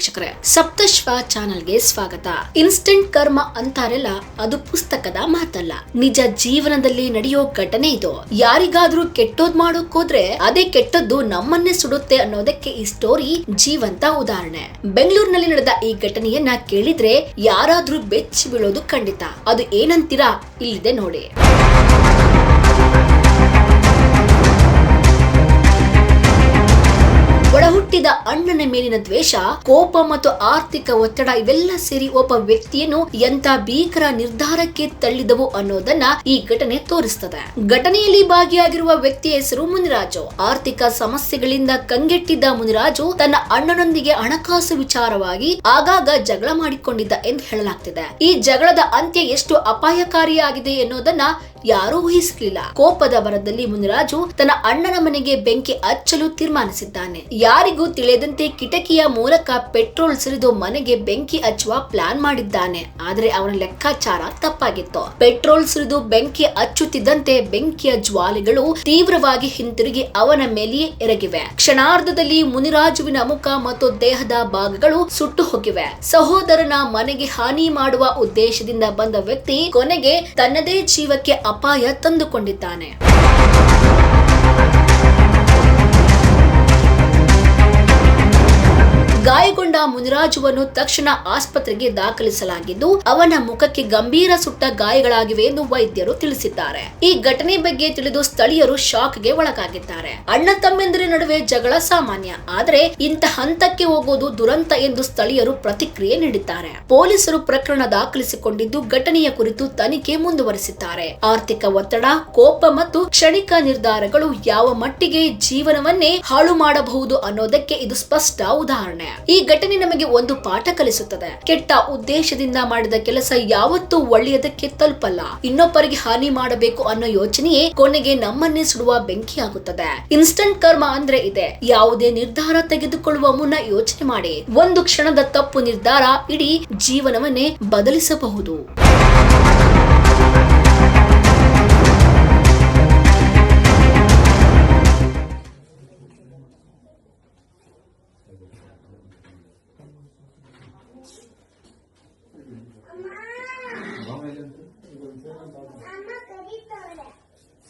ವೀಕ್ಷಕರೇ, ಸಪ್ತಶ್ವ ಚಾನಲ್ಗೆ ಸ್ವಾಗತ. ಇನ್ಸ್ಟೆಂಟ್ ಕರ್ಮ ಅಂತಾರೆಲ್ಲ, ಅದು ಪುಸ್ತಕದ ಮಾತಲ್ಲ. ನಿಜ ಜೀವನದಲ್ಲಿ ನಡೆಯೋ ಘಟನೆ ಇದು. ಯಾರಿಗಾದ್ರೂ ಕೆಟ್ಟೋದ್ ಮಾಡೋಕೋದ್ರೆ ಅದೇ ಕೆಟ್ಟದ್ದು ನಮ್ಮನ್ನೇ ಸುಡುತ್ತೆ ಅನ್ನೋದಕ್ಕೆ ಈ ಸ್ಟೋರಿ ಜೀವಂತ ಉದಾಹರಣೆ. ಬೆಂಗಳೂರಿನಲ್ಲಿ ನಡೆದ ಈ ಘಟನೆಯನ್ನ ಕೇಳಿದ್ರೆ ಯಾರಾದ್ರೂ ಬೆಚ್ಚಿ ಬೀಳೋದು ಖಂಡಿತ. ಅದು ಏನಂತೀರಾ ಇಲ್ಲಿದೆ ನೋಡಿ. ಒಳಹುಟ್ಟಿದ ಅಣ್ಣನ ಮೇಲಿನ ದ್ವೇಷ, ಕೋಪ ಮತ್ತು ಆರ್ಥಿಕ ಒತ್ತಡ ಇವೆಲ್ಲ ಸೇರಿ ಒಬ್ಬ ವ್ಯಕ್ತಿಯನ್ನು ಎಂತ ಭೀಕರ ನಿರ್ಧಾರಕ್ಕೆ ತಳ್ಳಿದವು ಅನ್ನೋದನ್ನ ಈ ಘಟನೆ ತೋರಿಸ್ತದೆ. ಘಟನೆಯಲ್ಲಿ ಭಾಗಿಯಾಗಿರುವ ವ್ಯಕ್ತಿಯ ಹೆಸರು ಮುನಿರಾಜು. ಆರ್ಥಿಕ ಸಮಸ್ಯೆಗಳಿಂದ ಕಂಗೆಟ್ಟಿದ್ದ ಮುನಿರಾಜು ತನ್ನ ಅಣ್ಣನೊಂದಿಗೆ ಹಣಕಾಸು ವಿಚಾರವಾಗಿ ಆಗಾಗ ಜಗಳ ಮಾಡಿಕೊಂಡಿದ್ದ ಎಂದು ಹೇಳಲಾಗ್ತಿದೆ. ಈ ಜಗಳದ ಅಂತ್ಯ ಎಷ್ಟು ಅಪಾಯಕಾರಿಯಾಗಿದೆ ಎನ್ನುವುದನ್ನ ಯಾರು ಊಹಿಸಲಿಲ್ಲ. ಕೋಪದ ಬರದಲ್ಲಿ ಮುನಿರಾಜು ತನ್ನ ಅಣ್ಣನ ಮನೆಗೆ ಬೆಂಕಿ ಹಚ್ಚಲು ತೀರ್ಮಾನಿಸಿದ್ದಾನೆ. ಯಾರಿಗೂ ತಿಳಿಯದಂತೆ ಕಿಟಕಿಯ ಮೂಲಕ ಪೆಟ್ರೋಲ್ ಸುರಿದು ಮನೆಗೆ ಬೆಂಕಿ ಹಚ್ಚುವ ಪ್ಲಾನ್ ಮಾಡಿದ್ದಾನೆ. ಆದರೆ ಅವನ ಲೆಕ್ಕಾಚಾರ ತಪ್ಪಾಗಿತ್ತು. ಪೆಟ್ರೋಲ್ ಸುರಿದು ಬೆಂಕಿ ಹಚ್ಚುತ್ತಿದ್ದಂತೆ ಬೆಂಕಿಯ ಜ್ವಾಲೆಗಳು ತೀವ್ರವಾಗಿ ಹಿಂತಿರುಗಿ ಅವನ ಮೇಲೆಯೇ ಎರಗಿವೆ. ಕ್ಷಣಾರ್ಧದಲ್ಲಿ ಮುನಿರಾಜುವಿನ ಮುಖ ಮತ್ತು ದೇಹದ ಭಾಗಗಳು ಸುಟ್ಟು ಹೋಗಿವೆ. ಸಹೋದರನ ಮನೆಗೆ ಹಾನಿ ಮಾಡುವ ಉದ್ದೇಶದಿಂದ ಬಂದ ವ್ಯಕ್ತಿ ಕೊನೆಗೆ ತನ್ನದೇ ಜೀವಕ್ಕೆ ಅಪಾಯ ತಂದುಕೊಂಡಿದ್ದಾನೆ. ಮುನಿರಾಜುವನ್ನು ತಕ್ಷಣ ಆಸ್ಪತ್ರೆಗೆ ದಾಖಲಿಸಲಾಗಿದ್ದು, ಅವನ ಮುಖಕ್ಕೆ ಗಂಭೀರ ಸುಟ್ಟ ಗಾಯಗಳಾಗಿವೆ ಎಂದು ವೈದ್ಯರು ತಿಳಿಸಿದ್ದಾರೆ. ಈ ಘಟನೆ ಬಗ್ಗೆ ತಿಳಿದು ಸ್ಥಳೀಯರು ಶಾಕ್ಗೆ ಒಳಗಾಗಿದ್ದಾರೆ. ಅಣ್ಣ ತಮ್ಮಂದಿರ ನಡುವೆ ಜಗಳ ಸಾಮಾನ್ಯ, ಆದರೆ ಇಂಥ ಹಂತಕ್ಕೆ ಹೋಗೋದು ದುರಂತ ಎಂದು ಸ್ಥಳೀಯರು ಪ್ರತಿಕ್ರಿಯೆ ನೀಡಿದ್ದಾರೆ. ಪೊಲೀಸರು ಪ್ರಕರಣ ದಾಖಲಿಸಿಕೊಂಡಿದ್ದು, ಘಟನೆಯ ಕುರಿತು ತನಿಖೆ ಮುಂದುವರೆಸಿದ್ದಾರೆ. ಆರ್ಥಿಕ ಒತ್ತಡ, ಕೋಪ ಮತ್ತು ಕ್ಷಣಿಕ ನಿರ್ಧಾರಗಳು ಯಾವ ಮಟ್ಟಿಗೆ ಜೀವನವನ್ನೇ ಹಾಳು ಮಾಡಬಹುದು ಅನ್ನೋದಕ್ಕೆ ಇದು ಸ್ಪಷ್ಟ ಉದಾಹರಣೆ. ಈ ಘಟನೆ ನಮಗೆ ಒಂದು ಪಾಠ ಕಲಿಸುತ್ತದೆ. ಕೆಟ್ಟ ಉದ್ದೇಶದಿಂದ ಮಾಡಿದ ಕೆಲಸ ಯಾವತ್ತೂ ಒಳ್ಳೆಯದಕ್ಕೆ ತಲುಪಲ್ಲ. ಇನ್ನೊಬ್ಬರಿಗೆ ಹಾನಿ ಮಾಡಬೇಕು ಅನ್ನೋ ಯೋಚನೆಯೇ ಕೊನೆಗೆ ನಮ್ಮನ್ನೇ ಸುಡುವ ಬೆಂಕಿಯಾಗುತ್ತದೆ. ಇನ್ಸ್ಟಂಟ್ ಕರ್ಮ ಅಂದ್ರೆ ಇದೆ. ಯಾವುದೇ ನಿರ್ಧಾರ ತೆಗೆದುಕೊಳ್ಳುವ ಮುನ್ನ ಯೋಚನೆ ಮಾಡಿ. ಒಂದು ಕ್ಷಣದ ತಪ್ಪು ನಿರ್ಧಾರ ಇಡೀ ಜೀವನವನ್ನೇ ಬದಲಿಸಬಹುದು.